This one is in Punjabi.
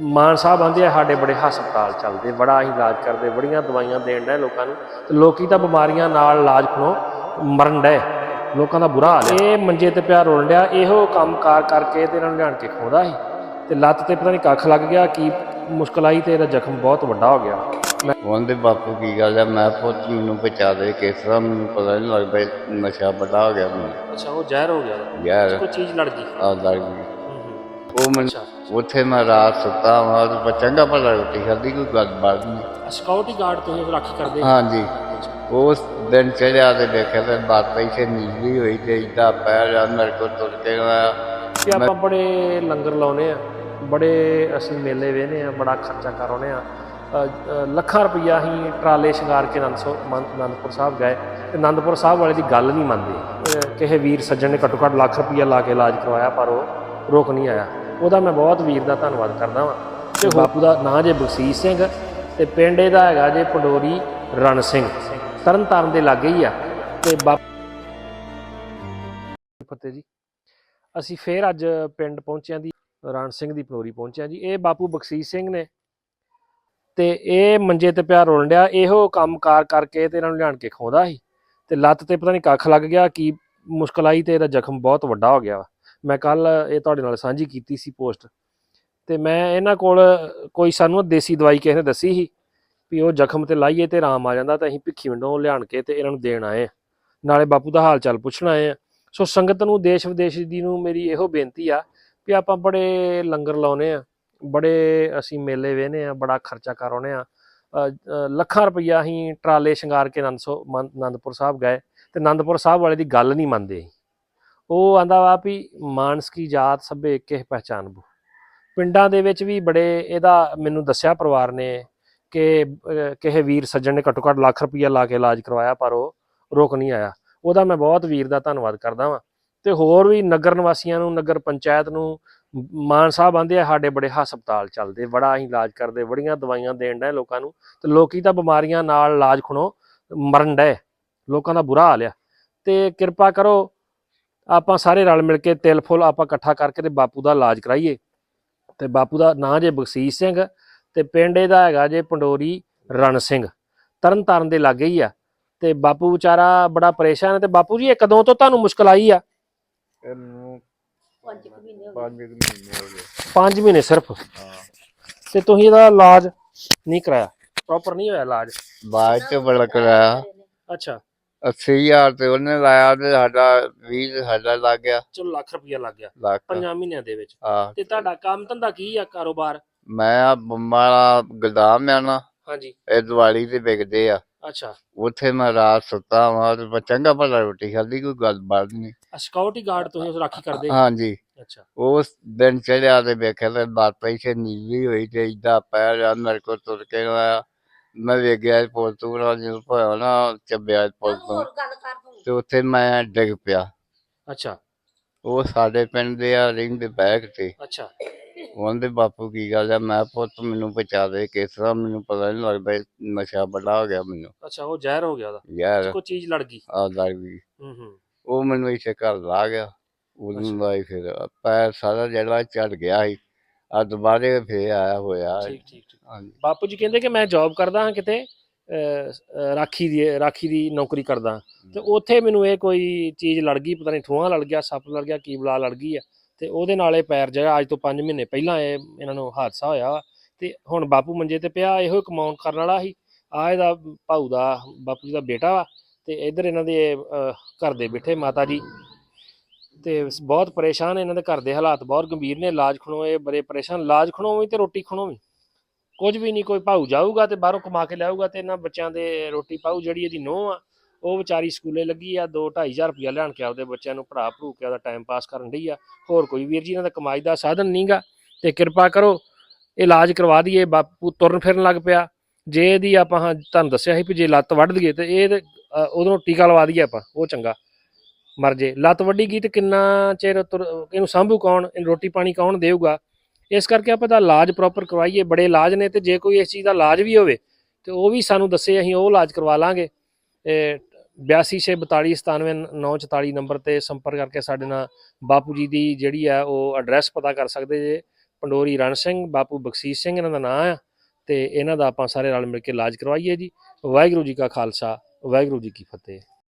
ਮਾਨ ਸਾਹਿਬ ਆਂਦੇ ਆ ਸਾਡੇ ਬੜੇ ਹਸਪਤਾਲ ਚੱਲਦੇ ਬੜਾ ਹੀ ਇਲਾਜ ਕਰਦੇ ਬੜੀਆਂ ਦਵਾਈਆਂ ਦੇਣ ਡਏ ਲੋਕਾਂ ਨੂੰ। ਤੇ ਲੋਕੀ ਤਾਂ ਬਿਮਾਰੀਆਂ ਨਾਲ ਇਲਾਜ ਖਣੋ ਮਰਨ ਡਏ। ਲੋਕਾਂ ਦਾ ਬੁਰਾ ਹਾਲ ਇਹ ਮੰਜੇ ਤੇ ਪਿਆ ਰੋਣ ਡਿਆ ਇਹੋ ਕੰਮ ਕਾਰ ਕਰਕੇ ਤੇ ਇਹਨਾਂ ਨੂੰ ਲਿਆਣ ਕੇ ਖੋਦਾ ਸੀ। ਤੇ ਲੱਤ ਤੇ ਪਤਾ ਨਹੀਂ ਕੱਖ ਲੱਗ ਗਿਆ ਕੀ ਮੁਸ਼ਕਲ ਆਈ ਤੇ ਇਹਦਾ ਜ਼ਖਮ ਬਹੁਤ ਵੱਡਾ ਹੋ ਗਿਆ। ਮੈਂ ਉਹਦੇ ਬਾਪੂ ਕੀ ਗੱਲ ਹੈ ਮੈਂ ਪੁੱਤ ਮੈਨੂੰ ਬਚਾ ਦੇ ਕਿਸ ਤਰ੍ਹਾਂ ਮੈਨੂੰ ਪਤਾ ਨਹੀਂ ਲੱਗਦਾ ਨਸ਼ਾ ਵੱਡਾ ਹੋ ਗਿਆ ਮੈਨੂੰ। ਅੱਛਾ ਉਹ ਜ਼ਹਿਰ ਹੋ ਗਿਆ। ਯਾਰ ਕੋਈ ਚੀਜ਼ ਲੜ ਗਈ। ਆ ਲੱਗ ਗਈ। ਉਹ ਮੈਨੂੰ ਉੱਥੇ ਮੈਂ ਰਾਤ ਸੁੱਤਾ ਹਾਂ ਤੇ ਚੰਗਾ ਭਲਾ ਰੋਟੀ ਖਾਧੀ ਕੋਈ ਗੱਲ ਬਾਤ ਨਹੀਂ। ਸਿਕਿਉਰਿਟੀ ਗਾਰਡ ਤੁਸੀਂ ਰਾਖੀ ਕਰਦੇ। ਹਾਂਜੀ। ਉਸ ਦਿਨ ਚੜਿਆ ਤੇ ਦੇਖਿਆ ਤੇ ਬਾਤ ਇੱਥੇ ਨੀਲੀ ਹੋਈ ਤੇ ਇਦਾਂ ਪੈਰ ਆ ਮੇਰੇ ਕੋਲ ਤੁਰ ਕੇ ਆਇਆ ਕਿ ਆਪਾਂ ਬੜੇ ਲੰਗਰ ਲਾਉਨੇ ਆ ਬੜੇ ਅਸੀਂ ਮੇਲੇ ਵੇਨੇ ਆ ਬੜਾ ਖਰਚਾ ਕਰਾਉਨੇ ਆ। ਲੱਖਾਂ ਰੁਪਈਆ ਹੀ ਟਰਾਲੇ ਸ਼ਿੰਗਾਰ ਕੇ ਅਨੰਦਪੁਰ ਸਾਹਿਬ ਗਏ। ਤੇ ਅਨੰਦਪੁਰ ਸਾਹਿਬ ਵਾਲੇ ਦੀ ਗੱਲ ਨਹੀਂ ਮੰਨਦੇ। ਕਿਸੇ ਵੀਰ ਸੱਜਣ ਨੇ ਘੱਟੋ ਘੱਟ ਲੱਖ ਰੁਪਈਆ ਲਾ ਕੇ ਇਲਾਜ ਕਰਵਾਇਆ ਪਰ ਉਹ ਰੁਕ ਨਹੀਂ ਆਇਆ। ਉਹਦਾ ਮੈਂ ਬਹੁਤ ਵੀਰ ਦਾ ਧੰਨਵਾਦ ਕਰਦਾ ਵਾਂ। ਤੇ ਬਾਪੂ ਦਾ ਨਾਂ ਜੇ ਬਖਸ਼ੀਸ਼ ਸਿੰਘ ਤੇ ਪਿੰਡ ਇਹਦਾ ਹੈਗਾ ਜੇ ਪੰਡੋਰੀ ਰਣ ਸਿੰਘ। ਤਰਨ ਤਾਰਨ ਦੇ ਲਾਗੇ ਹੀ ਆ। ਤੇ ਬਾਪੂ ਫਤਿਹ ਜੀ ਅਸੀਂ ਫੇਰ ਅੱਜ ਪਿੰਡ ਪਹੁੰਚਿਆਂ ਦੀ ਰਣ ਸਿੰਘ ਦੀ ਪਲੋਰੀ ਪਹੁੰਚਿਆ ਜੀ। ਇਹ ਬਾਪੂ ਬਖਸ਼ੀਸ਼ ਸਿੰਘ ਨੇ। ਤੇ ਇਹ ਮੰਜੇ ਤੇ ਪਿਆ ਰੋਣ ਡਿਆ। ਇਹੋ ਕੰਮ ਕਾਰ ਕਰਕੇ ਤੇ ਇਹਨਾਂ ਨੂੰ ਲਿਆਣ ਕੇ ਖੋਦਾ ਸੀ। ਤੇ ਲੱਤ ਤੇ ਪਤਾ ਨਹੀਂ ਕੱਖ ਲੱਗ ਗਿਆ ਕੀ ਮੁਸ਼ਕਲ ਆਈ ਤੇ ਇਹਦਾ ਜ਼ਖਮ ਬਹੁਤ ਵੱਡਾ ਹੋ ਗਿਆ ਵਾ। ਮੈਂ ਕੱਲ ਇਹ ਤੁਹਾਡੇ ਨਾਲ ਸਾਂਝੀ ਕੀਤੀ ਸੀ ਪੋਸਟ। ਤੇ ਮੈਂ ਇਹਨਾਂ ਕੋਲ ਕੋਈ ਸਾਨੂੰ ਦੇਸੀ ਦਵਾਈ ਕਿਸੇ ਨੇ ਦੱਸੀ ਸੀ ਵੀ ਉਹ ਜ਼ਖਮ ਤੇ ਲਾਈਏ ਤੇ ਆਰਾਮ ਆ ਜਾਂਦਾ ਤਾਂ ਅਸੀਂ ਭਿੱਖੀ ਵਿੰਡੋਂ ਲਿਆਣ ਕੇ ਤੇ ਇਹਨਾਂ ਨੂੰ ਦੇਣ ਆਏ ਆ ਨਾਲੇ ਬਾਪੂ ਦਾ ਹਾਲ ਚਾਲ ਪੁੱਛਣਾ ਆਏ ਆ ਸੋ ਸੰਗਤ ਨੂੰ, ਦੇਸ਼ ਵਿਦੇਸ਼ ਦੀ ਨੂੰ ਮੇਰੀ ਇਹੋ ਬੇਨਤੀ ਆ ਵੀ ਆਪਾਂ ਬੜੇ ਲੰਗਰ ਲਾਉਨੇ ਆ ਬੜੇ ਅਸੀਂ ਮੇਲੇ ਵੇਨੇ ਆ ਬੜਾ ਖਰਚਾ ਕਰਾਉਨੇ ਆ ਲੱਖਾਂ ਰੁਪਈਆ ਅਸੀਂ ਟਰਾਲੇ ਸ਼ਿੰਗਾਰ ਕੇ ਅਨੰਦਸੋ ਮਨ- ਅਨੰਦਪੁਰ ਸਾਹਿਬ ਗਏ ਤੇ ਅਨੰਦਪੁਰ ਸਾਹਿਬ ਵਾਲੇ ਦੀ ਗੱਲ ਨਹੀਂ ਮੰਨਦੇ ਉਹ ਆਂਦਾ ਵਾ ਵੀ ਮਾਨਸ ਕੀ ਜਾਤ ਸਭੇ ਏਕੇ ਪਹਿਚਾਨ ਬੂ। ਪਿੰਡਾਂ ਦੇ ਵਿੱਚ ਵੀ ਬੜੇ ਇਹਦਾ ਮੈਨੂੰ ਦੱਸਿਆ ਪਰਿਵਾਰ ਨੇ ਕਿ ਕਿਸੇ ਵੀਰ ਸੱਜਣ ਨੇ ਘੱਟੋ ਘੱਟ ਲੱਖ ਰੁਪਈਆ ਲਾ ਕੇ ਇਲਾਜ ਕਰਵਾਇਆ, ਪਰ ਉਹ ਰੁਕ ਨਹੀਂ ਆਇਆ। ਉਹਦਾ ਮੈਂ ਬਹੁਤ ਵੀਰ ਦਾ ਧੰਨਵਾਦ ਕਰਦਾ ਵਾਂ। ਤੇ ਹੋਰ ਵੀ ਨਗਰ ਨਿਵਾਸੀਆਂ ਨੂੰ, ਨਗਰ ਪੰਚਾਇਤ ਨੂੰ ਮ- ਮਾਨ ਸਾਹਿਬ ਆਂਦੇ ਆ, ਸਾਡੇ ਬੜੇ ਹਸਪਤਾਲ ਚੱਲਦੇ, ਬੜਾ ਅਸੀਂ ਇਲਾਜ ਕਰਦੇ, ਬੜੀਆਂ ਦਵਾਈਆਂ ਦੇਣ ਡਏ ਲੋਕਾਂ ਨੂੰ। ਤੇ ਲੋਕੀ ਤਾਂ ਬਿਮਾਰੀਆਂ ਨਾਲ ਇਲਾਜ ਖਣੋ ਮਰਨ ਡੇ ਲੋਕਾਂ ਦਾ ਬੁਰਾ ਹਾਲ ਆ। ਤੇ ਕਿਰਪਾ ਕਰੋ ਆਪਾਂ ਸਾਰੇ ਰਲ ਮਿਲ ਕੇ ਤਿਲ ਫੁੱਲ ਆਪਾਂ ਇਕੱਠਾ ਕਰਕੇ ਤੇ ਬਾਪੂ ਦਾ ਇਲਾਜ ਕਰਾਈਏ। ਤੇ ਬਾਪੂ ਦਾ ਨਾਂ ਜੇ ਬਖਸ਼ੀਸ਼ ਸਿੰਘ ਤੇ ਪਿੰਡ ਇਹਦਾ ਹੈਗਾ ਜੇ ਪੰਡੋਰੀ ਰਣ ਸਿੰਘ। ਤਰਨ ਤਾਰਨ ਦੇ ਲਾਗੇ ਹੀ ਆ। ਤੇ ਬਾਪੂ ਵਿਚਾਰਾ ਬੜਾ ਪਰੇਸ਼ਾਨ ਹੈ ਤੇ ਬਾਪੂ ਜੀ ਇਹ ਕਦੋਂ ਤੋਂ ਤੁਹਾਨੂੰ ਮੁਸ਼ਕਲ ਆਈ ਆ? ਇਹਨੂੰ ਪੰਜ ਮਹੀਨੇ ਹੋ ਗਏ। ਮਹੀਨੇ ਹੋ ਗਏ। 5 ਮਹੀਨੇ ਸਿਰਫ? ਹਾਂ। ਤੇ ਤੁਸੀਂ ਇਹਦਾ ਇਲਾਜ ਨਹੀਂ ਕਰਾਇਆ? ਪ੍ਰੋਪਰ ਨਹੀਂ ਹੋਇਆ ਇਲਾਜ? ਬਾਅਦ ਚ ਬੜਾ ਕਰਾਇਆ। ਅੱਛਾ। 80000 ਤੇ ਉਹਨੇ ਲਾਇਆ ਤੇ ਸਾਡਾ 20 ਸਾਡਾ ਲੱਗ ਗਿਆ। ਚਲੋ ਲੱਖ ਰੁਪਇਆ ਲੱਗ ਗਿਆ। ਲੱਖ। 5 ਮਹੀਨਿਆਂ ਦੇ ਵਿੱਚ। ਹਾਂ। ਤੇ ਤੁਹਾਡਾ ਕੰਮ ਧੰਦਾ ਕੀ ਆ ਕਾਰੋਬਾਰ? ਮੈਂ ਆ ਬੰਬਾਲਾ ਗਦਾਮ ਆ ਨਾ ਹਾਂਜੀ। ਇਹ ਦੀਵਾਲੀ ਤੇ ਵਿਕਦੇ ਆ। ਅੱਛਾ। ਉੱਥੇ ਮੈਂ ਰਾਤ ਸੁੱਤਾ ਹਾਂ ਤੇ ਚੰਗਾ ਭਲਾ ਰੋਟੀ ਖਾਧੀ ਕੋਈ ਗੱਲ ਬਾਤ ਨਹੀਂ ਸਿਕਿਉਰਿਟੀ ਗਾਰਡ ਤੁਸੀਂ ਰਾਖੀ ਕਰਦੇ ਹਾਂਜੀ। ਅੱਛਾ। ਉਸ ਦਿਨ ਚੜਿਆ ਤੇ ਵੇਖਿਆ ਤੇ ਬਾਤ ਇੱਥੇ ਨੀਲੀ ਹੋਈ ਤੇ ਇਦਾਂ ਪੈਰ ਆ ਮੇਰੇ ਕੋਲ ਤੁਰ ਕੇ ਆਇਆ ਮੈਂ ਵੇਖ ਗਿਆ ਪੁਲ ਤੋਂ ਨਾ ਜਦੋਂ ਹੋਇਆ ਨਾ ਚੱਬਿਆ ਪੁਲ ਤੋਂ। ਹੋਰ ਗੱਲ ਕਰ ਤੂੰ ਤੇ ਉੱਥੇ ਮੈਂ ਡਿੱਗ ਪਿਆ। ਅੱਛਾ। ਉਹ ਸਾਡੇ ਪਿੰਡ ਦੇ ਆ ਰਿੰਗ ਦੇ ਬੈਗ ਤੇ। ਅੱਛਾ। ਉਹਦੇ ਬਾਪੂ ਕੀ ਗੱਲ ਹੈ ਮੈਂ ਪੁੱਤ ਮੈਨੂੰ ਬਚਾ ਦੇ ਕਿਸ ਤਰ੍ਹਾਂ? ਮੈਨੂੰ ਪਤਾ ਨਹੀਂ ਲੱਗਦਾ ਇਹ ਨਸ਼ਾ ਵੱਡਾ ਹੋ ਗਿਆ ਮੈਨੂੰ। ਅੱਛਾ ਉਹ ਜ਼ਹਿਰ ਹੋ ਗਿਆ ਉਹਦਾ? ਯਾਰ ਕੋਈ ਚੀਜ਼ ਲੜ ਗਈ? ਆ ਲੱਗ ਗਈ। ਹੂੰ ਹੂੰ। ਉਹ ਮੈਨੂੰ ਇੱਥੇ ਘਰ ਲਾ ਗਿਆ। ਉਹਨੂੰ ਲਾਈ ਫਿਰ ਪੈਰ ਸਾਰਾ ਜਿਹੜਾ ਚੜ ਗਿਆ ਸੀ। ਆ ਦੁਬਾਰੇ ਫੇਰ ਆਇਆ ਹੋਇਆ। ਠੀਕ ਠੀਕ ਠੀਕ। ਹਾਂਜੀ। ਬਾਪੂ ਜੀ ਕਹਿੰਦੇ ਕਿ ਮੈਂ ਜੌਬ ਕਰਦਾ ਹਾਂ ਕਿਤੇ ਅਹ, ਰਾਖੀ ਦੀ ਰਾਖੀ ਦੀ ਨੌਕਰੀ ਕਰਦਾ ਹਾਂ। ਤੇ ਉੱਥੇ ਮੈਨੂੰ ਇਹ ਕੋਈ ਚੀਜ਼ ਲੜ ਗਈ ਪਤਾ ਨਹੀਂ ਠੂਆਂ ਲੜ ਗਿਆ ਸੱਪ ਲੜ ਗਿਆ ਕੀ ਬਲਾ ਲੜ ਗਈ ਆ। ਤੇ ਉਹਦੇ ਨਾਲ ਇਹ ਪੈਰ ਜਿਹੜਾ ਅੱਜ ਤੋਂ 5 ਮਹੀਨੇ ਪਹਿਲਾਂ ਇਹ ਇਹਨਾਂ ਨੂੰ ਹਾਦਸਾ ਹੋਇਆ ਵਾ। ਤੇ ਹੁਣ ਬਾਪੂ ਮੰਜੇ ਤੇ ਪਿਆ ਇਹੋ ਹੀ ਕਮਾਉਣ ਕਰਨ ਵਾਲਾ ਸੀ। ਆ ਇਹਦਾ ਭਾਊ ਦਾ ਬਾਪੂ ਜੀ ਦਾ ਬੇਟਾ ਵਾ। ਤੇ ਇੱਧਰ ਇਹਨਾਂ ਦੇ ਅਹ, ਘਰ ਦੇ ਬੈਠੇ ਮਾਤਾ ਜੀ। ਤੇ ਬਹੁਤ ਪਰੇਸ਼ਾਨ ਇਹਨਾਂ ਦੇ ਘਰ ਦੇ ਹਾਲਾਤ ਬਹੁਤ ਗੰਭੀਰ ਨੇ ਇਲਾਜ ਖਣੋ ਇਹ ਬੜੇ ਪਰੇਸ਼ਾਨ ਇਲਾਜ ਖਣੋ ਵੀ ਤੇ ਰੋਟੀ ਖਣੋ ਵੀ ਕੁਝ ਵੀ ਨਹੀਂ ਕੋਈ ਭਾਊ ਜਾਊਗਾ ਤੇ ਬਾਹਰੋਂ ਕਮਾ ਕੇ ਲਿਆਊਗਾ ਤੇ ਇਹਨਾਂ ਬੱਚਿਆਂ ਦੇ ਰੋਟੀ ਪਾਊ ਜਿਹੜੀ ਇਹਦੀ ਨੂੰਹ ਆ ਉਹ ਵਿਚਾਰੀ ਸਕੂਲੇ ਲੱਗੀ ਆ 2 2500 ਰੁਪਇਆ ਲਿਆਣ ਕੇ ਆਪਦੇ ਬੱਚਿਆਂ ਨੂੰ ਪੜਾ ਭਰੂ ਕੇ ਉਹਦਾ ਟਾਈਮ ਪਾਸ ਕਰਨ ਡਈ ਆ। ਹੋਰ ਕੋਈ ਵੀਰ ਜੀ ਇਹਨਾਂ ਦਾ ਕਮਾਈ ਦਾ ਸਾਧਨ ਨਹੀਂਗਾ ਤੇ ਕਿਰਪਾ ਕਰੋ ਇਲਾਜ ਕਰਵਾ ਦਈਏ ਬਾਪੂ ਤੁਰਨ ਫਿਰਨ ਲੱਗ ਪਿਆ। ਜੇ ਇਹਦੀ ਆਪਾਂ ਹਾਂ ਤੁਹਾਨੂੰ ਦੱਸਿਆ ਸੀ ਵੀ ਜੇ ਲੱਤ ਵੱਢ ਦਈਏ ਤੇ ਇਹ ਤੇ, ਉਦੋਂ ਟੀਕਾ ਲਵਾ ਦਈਏ ਆਪਾਂ ਉਹ ਚੰਗਾ। ਮਰ ਜੇ। ਲੱਤ ਵੱਢੀ ਗਈ ਤੇ ਕਿੰਨਾ ਚਿਰ ਤੁਰ- ਇਹਨੂੰ ਸਾਂਭੂ ਕੌਣ? ਇਹਨੂੰ ਰੋਟੀ ਪਾਣੀ ਕੌਣ ਦੇਊਗਾ? ਇਸ ਕਰਕੇ ਆਪਾਂ ਦਾ ਇਲਾਜ ਪ੍ਰੋਪਰ ਕਰਵਾਈਏ। ਬੜੇ ਇਲਾਜ ਨੇ ਤੇ ਜੇ ਕੋਈ ਇਸ ਚੀਜ਼ ਦਾ ਇਲਾਜ ਵੀ ਹੋਵੇ, ਤੇ ਉਹ ਵੀ ਸਾਨੂੰ ਦੱਸੇ ਅਸੀਂ ਉਹ ਇਲਾਜ ਕਰਵਾ ਲਾਂਗੇ। ਇਹ 82424944 ਨੰਬਰ ਤੇ ਸੰਪਰਕ ਕਰਕੇ ਸਾਡੇ ਨਾਲ ਬਾਪੂ ਜੀ ਦੀ ਜਿਹੜੀ ਆ ਉਹ ਐਡਰੈਸ ਪਤਾ ਕਰ ਸਕਦੇ ਜੇ। ਪੰਡੋਰੀ ਰਣ ਸਿੰਘ, ਬਾਪੂ ਬਖਸ਼ੀਸ਼ ਸਿੰਘ ਇਹਨਾਂ ਦਾ ਨਾਮ ਆ। ਤੇ ਇਹਨਾਂ ਦਾ ਆਪਾਂ ਸਾਰੇ ਰਲ ਮਿਲ ਕੇ ਇਲਾਜ ਕਰਵਾਈਏ ਜੀ। ਵਾਹਿਗੁਰੂ ਜੀ ਕਾ ਖਾਲਸਾ, ਵਾਹਿਗੁਰੂ ਜੀ ਕੀ ਫਤਿਹ।